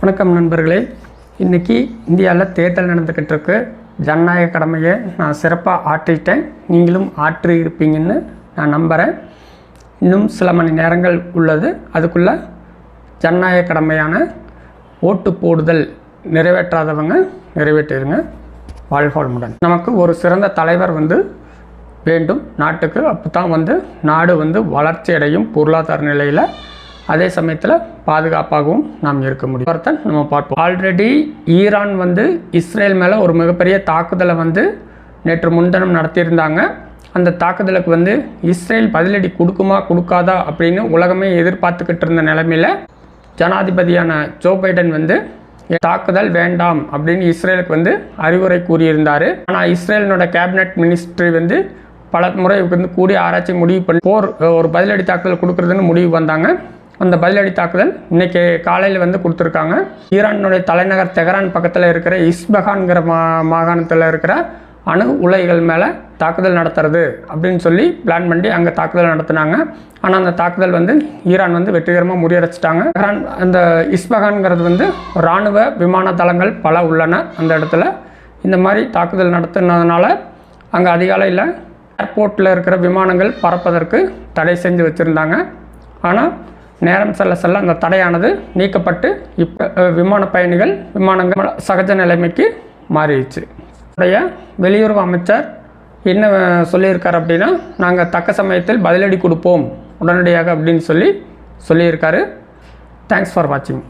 வணக்கம் நண்பர்களே. இன்றைக்கி இந்தியாவில் தேர்தல் நடந்துக்கிட்டு இருக்கு. ஜனநாயக கடமையை நான் சிறப்பாக ஆற்றிட்டேன். நீங்களும் ஆற்றி இருப்பீங்கன்னு நான் நம்புகிறேன் இன்னும் சில மணி நேரங்கள் உள்ளது. அதுக்குள்ளே ஜனநாயக கடமையான ஓட்டு போடுதல் நிறைவேற்றாதவங்க நிறைவேற்றிடுங்க. வாழ்க நமக்கு ஒரு சிறந்த தலைவர் வந்து வேண்டும். நாட்டுக்கு அப்போ தான் வந்து நாடு வந்து வளர்ச்சி அடையும் பொருளாதார நிலையில் அதே சமயத்தில் பாதுகாப்பாகவும் நாம் இருக்க முடியும். ஒருத்தன் நம்ம பார்ப்போம். ஆல்ரெடி ஈரான் வந்து இஸ்ரேல் மேலே ஒரு மிகப்பெரிய தாக்குதலை வந்து நேற்று முன்தினம் நடத்தியிருந்தாங்க. அந்த தாக்குதலுக்கு வந்து இஸ்ரேல் பதிலடி கொடுக்குமா கொடுக்காதா அப்படின்னு உலகமே எதிர்பார்த்துக்கிட்டு இருந்த நிலமையில் ஜனாதிபதியான ஜோ பைடன் வந்து தாக்குதல் வேண்டாம் அப்படின்னு இஸ்ரேலுக்கு வந்து அறிவுரை கூறியிருந்தார். ஆனால் இஸ்ரேலினோட கேபினட் மினிஸ்ட்ரி வந்து பல முறை வந்து கூடி ஆராய்ச்சி முடிவு பண்ணி போர் ஒரு பதிலடி தாக்குதல் கொடுக்குறதுன்னு முடிவு வந்தாங்க. அந்த பதிலடி தாக்குதல் இன்னைக்கு காலையில் வந்து கொடுத்துருக்காங்க. ஈரானுடைய தலைநகர் தெஹரான் பக்கத்தில் இருக்கிற இஸ்பகான்கிற மா மாகாணத்தில் இருக்கிற அணு உலைகள் மேலே தாக்குதல் நடத்துறது அப்படின்னு சொல்லி பிளான் பண்ணி அங்கே தாக்குதல் நடத்தினாங்க. ஆனால் அந்த தாக்குதல் வந்து ஈரான் வந்து வெற்றிகரமாக முறியடைச்சிட்டாங்க. ஈரான் அந்த இஸ்பகான்கிறது வந்து இராணுவ விமான தளங்கள் பல உள்ளன அந்த இடத்துல. இந்த மாதிரி தாக்குதல் நடத்தினதுனால அங்கே அதிகாலையில் ஏர்போர்ட்டில் இருக்கிற விமானங்கள் பறப்பதற்கு தடை செஞ்சு வச்சுருந்தாங்க. ஆனால் நேரம் செல்ல செல்ல அந்த தடையானது நீக்கப்பட்டு இப்போ விமான பயணிகள் விமானங்கள் சகஜ நிலைமைக்கு மாறிடுச்சு. உடைய வெளியுறவு அமைச்சர் என்ன சொல்லியிருக்கார் அப்படின்னா நாங்கள் தக்க சமயத்தில் பதிலடி கொடுப்போம். உடனடியாக அப்படின்னு சொல்லி சொல்லியிருக்காரு. தேங்க்ஸ் ஃபார் வாட்சிங்